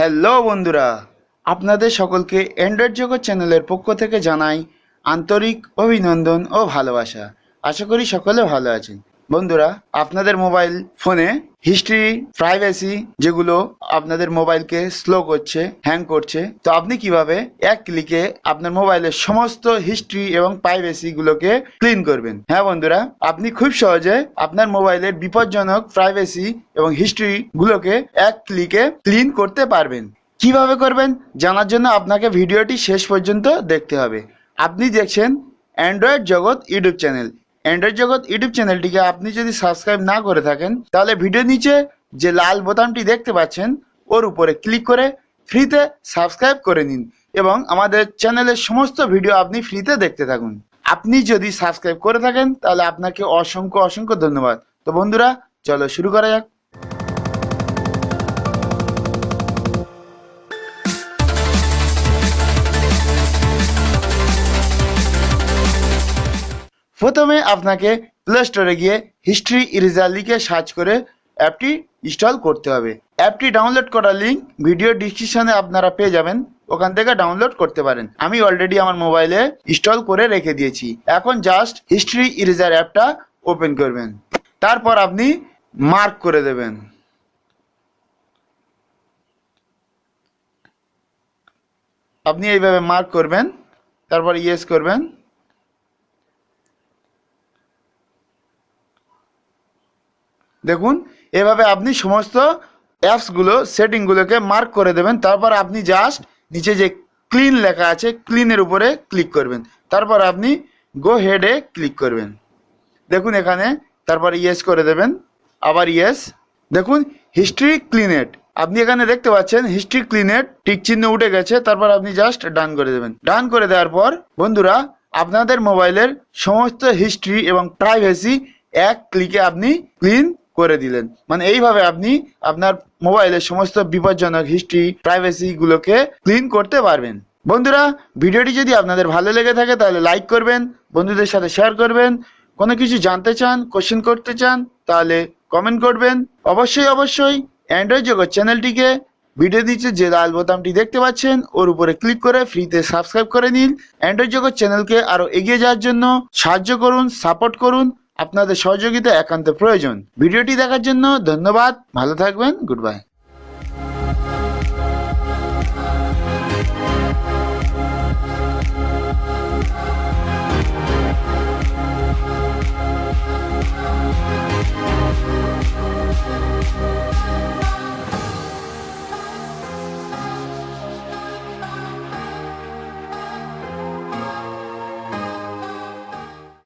Hello বন্ধুরা। আপনাদের সকলকে অ্যান্ড্রয়েড জগৎ চ্যানেলের পক্ষ থেকে জানাই আন্তরিক অভিনন্দন ও ভালোবাসা। আশা করি সকলে ভালো আছেন। বন্ধুরা, আপনাদের মোবাইল ফোনে হিস্ট্রি প্রাইভেসি যেগুলো আপনাদের মোবাইলকে স্লো করছে হ্যাং করছে, তো আপনি কীভাবে এক ক্লিকে আপনার মোবাইলের সমস্ত হিস্ট্রি এবং প্রাইভেসি গুলোকে ক্লিন করবেন? হ্যাঁ বন্ধুরা, আপনি খুব সহজে আপনার মোবাইলের বিপজ্জনক প্রাইভেসি এবং হিস্ট্রি গুলোকে এক ক্লিকে ক্লিন করতে পারবেন। কীভাবে করবেন? জানার জন্য আপনাকে ভিডিওটি শেষ পর্যন্ত দেখতে হবে। আপনি দেখছেন Android Jagat YouTube channel Android Jagat YouTube চ্যানেলটিকে আপনি যদি সাবস্ক্রাইব না করে থাকেন, তাহলে ভিডিও নিচে যে লাল বোতামটি দেখতে পাচ্ছেন, ওর উপরে ক্লিক করে ফ্রিতে সাবস্ক্রাইব করে নিন এবং আমাদের চ্যানেলের সমস্ত ভিডিও আপনি ফ্রিতে দেখতে থাকুন। আপনি যদি সাবস্ক্রাইব করে থাকেন, তাহলে আপনাকে অসংখ্য অসংখ্য ধন্যবাদ। তো বন্ধুরা, চলো শুরু করা যাক। প্রথমে আপনাকে প্লে স্টোরে গিয়ে হিস্ট্রি ইরেজার লিখে সার্চ করে অ্যাপটি ইনস্টল করতে হবে। অ্যাপটি ডাউনলোড করার লিঙ্ক ভিডিও ডিসক্রিপশনে আপনারা পেয়ে যাবেন। ওখান থেকে ডাউনলোড করতে পারেন। আমি অলরেডি আমার মোবাইলে ইনস্টল করে রেখে দিয়েছি। এখন জাস্ট হিস্ট্রি ইরেজার অ্যাপটা ওপেন করবেন। তারপর আপনি মার্ক করে দেবেন। আপনি এইভাবে মার্ক করবেন। তারপর ইয়েস করবেন। দেখুন, এভাবে আপনি সমস্ত অ্যাপসগুলো, সেটিংগুলোকে মার্ক করে দেবেন। তারপর আপনি জাস্ট নিচে যে ক্লিন লেখা আছে ক্লিনের উপরে ক্লিক করবেন। তারপর আপনি গো হেডে ক্লিক করবেন। দেখুন এখানে, তারপর ইয়েস করে দেবেন। আবার ইয়েস দেখুন হিস্ট্রি ক্লিনেট আপনি এখানে দেখতে পাচ্ছেন হিস্ট্রি ক্লিনেট টিক চিহ্ন উঠে গেছে। তারপর আপনি জাস্ট ডান করে দেবেন। ডান করে দেওয়ার পর, বন্ধুরা, আপনাদের মোবাইলের সমস্ত হিস্ট্রি এবং প্রাইভেসি এক ক্লিকে আপনি ক্লিন করে দিলেন। মানে এইভাবে আপনি আপনার মোবাইলের সমস্ত বিপজ্জনক হিস্ট্রি প্রাইভেসি গুলোকে ক্লিন করতে পারবেন। বন্ধুরা, ভিডিওটি যদি আপনাদের ভালো লেগে থাকে তাহলে লাইক করবেন, বন্ধুদের সাথে শেয়ার করবেন। কোনো কিছু জানতে চান কোশ্চেন করতে চান, তাহলে কমেন্ট করবেন। অবশ্যই অবশ্যই অ্যান্ড্রয়েড জগৎ চ্যানেলটিকে ভিডিও নিচে যে লাল বোতামটি দেখতে পাচ্ছেন, ওর উপরে ক্লিক করে ফ্রিতে সাবস্ক্রাইব করে নিন। অ্যান্ড্রয়েড জগৎ চ্যানেলকে আরও এগিয়ে যাওয়ার জন্য সাহায্য করুন সাপোর্ট করুন। আপনাদের সহযোগিতা একান্ত প্রয়োজন। ভিডিওটি দেখার জন্য ধন্যবাদ। ভালো থাকবেন। Good bye